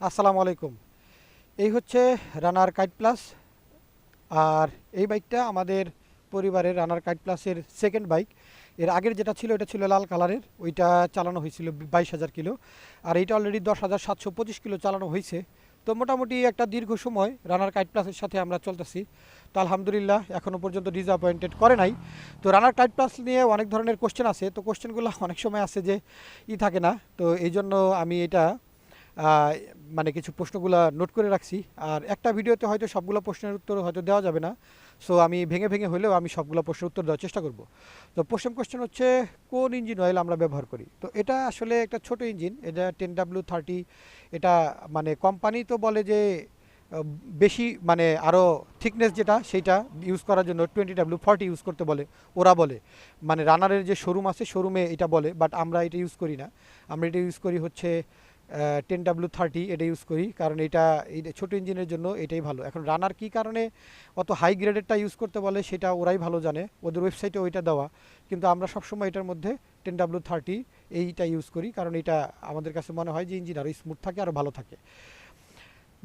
আসসালামু আলাইকুম। এই হচ্ছে রানার কাইট প্লাস আর এই বাইকটা আমাদের পরিবারের রানার কাইট প্লাসের সেকেন্ড বাইক এর আগের যেটা ছিল, এটা ছিল লাল কালারের। ওইটা চালানো হয়েছিল বাইশ হাজার কিলো। আর এইটা অলরেডি দশ হাজার সাতশো পঁচিশ কিলো চালানো হয়েছে। তো মোটামুটি একটা দীর্ঘ সময় রানার কাইট প্লাসের সাথে আমরা চলতেছি। তো আলহামদুলিল্লাহ এখনও পর্যন্ত ডিসঅ্যাপয়েন্টেড করে নাই। তো রানার কাইট প্লাস নিয়ে অনেক ধরনের কোশ্চেন আছে। তো কোশ্চেনগুলো অনেক সময় আছে যে ই থাকে না। তো এই জন্য আমি এটা মানে কিছু প্রশ্নগুলো নোট করে রাখছি। আর একটা ভিডিওতে হয়তো সবগুলো প্রশ্নের উত্তর হয়তো দেওয়া যাবে না। সো আমি ভেঙে ভেঙে হলেও আমি সবগুলো প্রশ্নের উত্তর দেওয়ার চেষ্টা করব। তো প্রথম কোশ্চেন হচ্ছে, কোন ইঞ্জিন অয়েল আমরা ব্যবহার করি? তো এটা আসলে একটা ছোট ইঞ্জিন এটা টেন ডাব্লিউ থার্টি এটা মানে কোম্পানি তো বলে যে বেশি মানে আরও থিকনেস যেটা সেইটা ইউজ করার জন্য টোয়েন্টি ডাব্লিউ ফর্টি ইউজ করতে বলে, ওরা বলে। মানে রানারের যে শোরুম আছে শোরুমে এটা বলে বাট আমরা এটা ইউজ করি না। আমরা এটা ইউজ করি হচ্ছে টেন ডাব্লু থার্টি এটা ইউজ করি, কারণ এটা এই ছোটো ইঞ্জিনের জন্য এটাই ভালো। এখন রানার কি কারণে অত হাই গ্রেডেরটা ইউজ করতে বলে সেটা ওরাই ভালো জানে, ওদের ওয়েবসাইটে ওইটা দেওয়া। কিন্তু আমরা সবসময় এটার মধ্যে টেন ডাব্লু থার্টি এইটা ইউজ করি, কারণ এটা আমাদের কাছে মনে হয় যে ইঞ্জিন আরও স্মুথ থাকে আরও ভালো থাকে।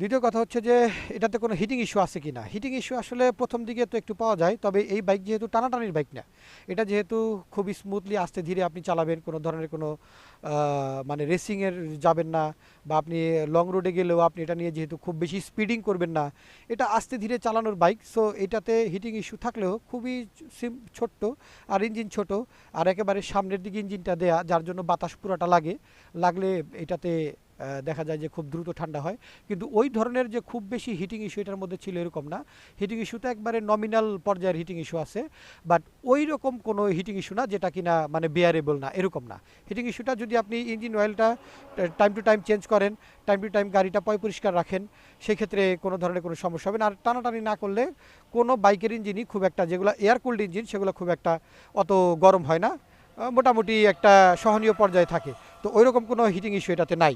দ্বিতীয় কথা হচ্ছে যে, এটাতে কোনো হিটিং ইস্যু আছে কি না? হিটিং ইস্যু আসলে প্রথম দিকে তো একটু পাওয়া যায়, তবে এই বাইক যেহেতু টানাটানির বাইক না, এটা যেহেতু খুবই স্মুথলি আস্তে ধীরে আপনি চালাবেন, কোনো ধরনের কোনো মানে রেসিংয়ের যাবেন না, বা আপনি লং রোডে গেলেও আপনি এটা নিয়ে যেহেতু খুব বেশি স্পিডিং করবেন না, এটা আস্তে ধীরে চালানোর বাইক সো এটাতে হিটিং ইস্যু থাকলেও খুবই সিম ছোট্ট আর ইঞ্জিন ছোট, আর একেবারে সামনের দিকে ইঞ্জিনটা দেয়া, যার জন্য বাতাস পুরাটা লাগে, লাগলে এটাতে দেখা যায় যে খুব দ্রুত ঠান্ডা হয়। কিন্তু ওই ধরনের যে খুব বেশি হিটিং ইস্যু এটার মধ্যে ছিল এরকম না। হিটিং ইস্যুতে একবারে নমিনাল পর্যায়ের হিটিং ইস্যু আছে। বাট ওই রকম কোনো হিটিং ইস্যু না যেটা কিনা মানে বেয়ারেবল না, এরকম না। হিটিং ইস্যুটা যদি আপনি ইঞ্জিন অয়েলটা টাইম টু টাইম চেঞ্জ করেন টাইম টু টাইম গাড়িটা পয় পরিষ্কার রাখেন, সেক্ষেত্রে কোনো ধরনের কোনো সমস্যা হবে না। আর টানাটানি না করলে কোনো বাইকের ইঞ্জিনই খুব একটা যেগুলো এয়ার কুল্ড ইঞ্জিন সেগুলো খুব একটা অত গরম হয় না। মোটামুটি একটা সহনীয় পর্যায়ে থাকে। তো ওই রকম কোনো হিটিং ইস্যু এটাতে নাই।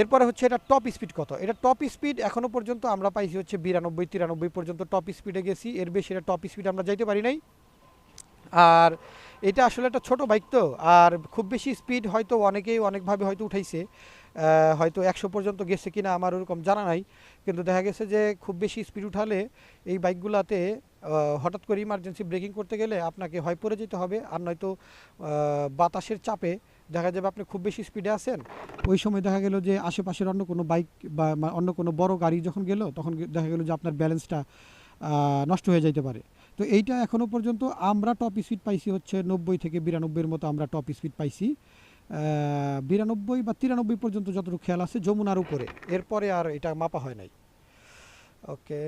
এরপরে হচ্ছে এটা টপ স্পিড কত? এটা টপ স্পিড এখনও পর্যন্ত আমরা পাইছি হচ্ছে বিরানব্বই, তিরানব্বই পর্যন্ত টপ স্পিডে গেছি। এর বেশি এটা টপ স্পিড আমরা যাইতে পারি নাই। আর এটা আসলে একটা ছোট বাইক তো, আর খুব বেশি স্পিড হয়তো অনেকেই অনেকভাবে হয়তো উঠাইছে। হয়তো একশো পর্যন্ত গেছে কিনা আমার ওরকম জানা নাই। কিন্তু দেখা গেছে যে খুব বেশি স্পিড উঠালে এই বাইকগুলোতে হঠাৎ করে ইমার্জেন্সি ব্রেকিং করতে গেলে আপনাকে হয় পড়ে যেতে হবে, আর নয়তো বাতাসের চাপে দেখা যাবে আপনি খুব বেশি স্পিডে আছেন। ওই সময় দেখা গেল যে আশেপাশের অন্য কোনো বাইক বা অন্য কোনো বড় গাড়ি যখন গেল, তখন দেখা গেল যে আপনার ব্যালেন্সটা নষ্ট হয়ে যাইতে পারে। তো এইটা এখনও পর্যন্ত আমরা টপ স্পিড পাইছি হচ্ছে নব্বই থেকে বিরানব্বইয়ের মতো আমরা টপ স্পিড পাইছি। বিরানব্বই বা তিরানব্বই পর্যন্ত যতটুকু খেয়াল আছে যমুনার উপরে। এরপরে আর এটা মাপা হয় নাই। ওকে।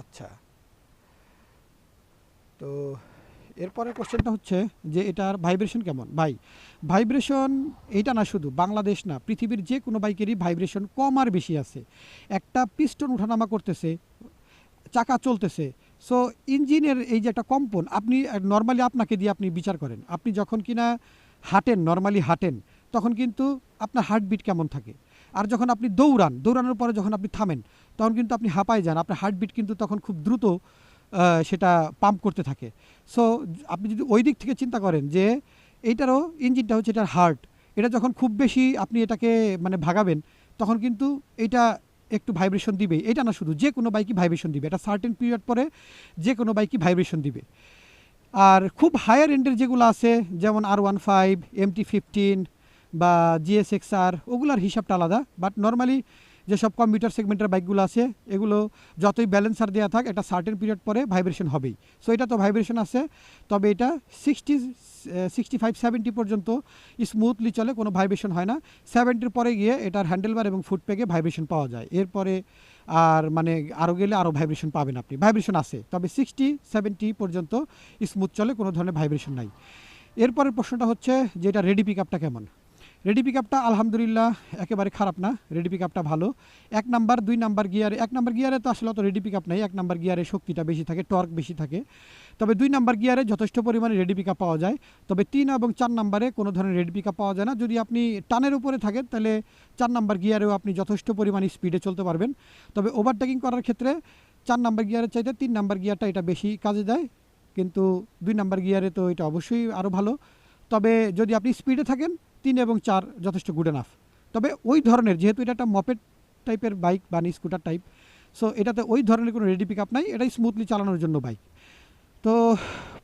আচ্ছা। তো এরপরের কোশ্চেনটা হচ্ছে যে এটার ভাইব্রেশন কেমন? ভাই ভাইব্রেশন এইটা না শুধু, বাংলাদেশ না, পৃথিবীর যে কোনো বাইকেরই ভাইব্রেশন কম আর বেশি আছে। একটা পিস্টন ওঠানামা করতেছে, চাকা চলতেছে। সো ইঞ্জিনের এই যে একটা কম্পন, আপনি নর্মালি আপনাকে দিয়ে আপনি বিচার করেন। আপনি যখন কিনা হাঁটেন নর্মালি হাঁটেন, তখন কিন্তু আপনার হার্টবিট কেমন থাকে। আর যখন আপনি দৌড়ান, দৌড়ানোর পরে যখন আপনি থামেন, তখন কিন্তু আপনি হাঁপায় যান। আপনার হার্টবিট কিন্তু তখন খুব দ্রুত সেটা পাম্প করতে থাকে। সো আপনি যদি ওই দিক থেকে চিন্তা করেন যে, এইটারও ইঞ্জিনটা হচ্ছে এটার হার্ট এটা যখন খুব বেশি আপনি এটাকে মানে ভাগাবেন, তখন কিন্তু এটা একটু ভাইব্রেশন দিবে। এটা না শুধু, যে কোনো বাইকই ভাইব্রেশন দিবে। এটা সার্টেন পিরিয়ড পরে যে কোনো বাইকই ভাইব্রেশন দিবে। আর খুব হায়ার এন্ডের যেগুলো আছে, যেমন R one five MT fifteen বা জিএসএক্স আর ওগুলার হিসাবটা আলাদা। বাট নর্মালি যেসব কম্পিউটার সেগমেন্টের বাইকগুলো আছে, এগুলো যতই ব্যালেন্সার দেওয়া থাক, একটা সার্টেন পিরিয়ড পরে ভাইব্রেশন হবেই। সো এটা তো ভাইব্রেশন আছে, তবে এটা সিক্সটি সিক্সটি ফাইভ সেভেন্টি পর্যন্ত স্মুথলি চলে, কোনো ভাইব্রেশন হয় না। সেভেন্টির পরে গিয়ে এটার হ্যান্ডেলবার এবং ফুট পেগে ভাইব্রেশন পাওয়া যায়। এরপরে আর মানে আরও গেলে আরও ভাইব্রেশন পাবেন আপনি। ভাইব্রেশন আছে, তবে সিক্সটি সেভেন্টি পর্যন্ত স্মুথ চলে, কোনো ধরনের ভাইব্রেশন নাই। এরপরের প্রশ্নটা হচ্ছে যে এটা রেডি পিক আপটা কেমন? রেডি পিক আপটা আলহামদুলিল্লাহ একেবারে খারাপ না, রেডি পিক আপটা ভালো। এক নাম্বার, দুই নাম্বার গিয়ারে, এক নাম্বার গিয়ারে তো আসলে অত রেডি পিক আপ নাই, এক নাম্বার গিয়ারে শক্তিটা বেশি থাকে, টর্ক বেশি থাকে। তবে দুই নাম্বার গিয়ারে যথেষ্ট পরিমাণে রেডি পিক পাওয়া যায়। তবে তিন এবং চার নাম্বারে কোনো ধরনের রেডি পিক পাওয়া যায় না। যদি আপনি টানের উপরে থাকেন, তাহলে চার নাম্বার গিয়ারেও আপনি যথেষ্ট পরিমাণে স্পিডে চলতে পারবেন। তবে ওভারটেকিং করার ক্ষেত্রে চার নাম্বার গিয়ারের চাইতে তিন নাম্বার গিয়ারটা এটা বেশি কাজে দেয়। কিন্তু দুই নাম্বার গিয়ারে তো এটা অবশ্যই আরও ভালো। তবে যদি আপনি স্পিডে থাকেন তিন এবং চার যথেষ্ট গুড এনাফ তবে ওই ধরনের, যেহেতু এটা একটা মপেড টাইপের বাইক বা স্কুটার টাইপ সো এটাতে ওই ধরনের কোনো রেডি পিক আপ নাই, এটাই স্মুথলি চালানোর জন্য বাইক তো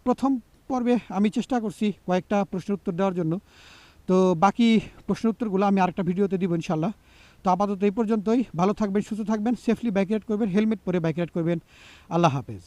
প্রথম পর্বে আমি চেষ্টা করছি কয়েকটা প্রশ্নের উত্তর দেওয়ার জন্য। তো বাকি প্রশ্নের উত্তরগুলো আমি আরেকটা ভিডিওতে দিব ইনশাল্লাহ তো আপাতত এই পর্যন্তই। ভালো থাকবেন, সুস্থ থাকবেন সেফলি বাইক রাইড করবেন হেলমেট পরে বাইক রাইড করবেন। আল্লাহ হাফেজ।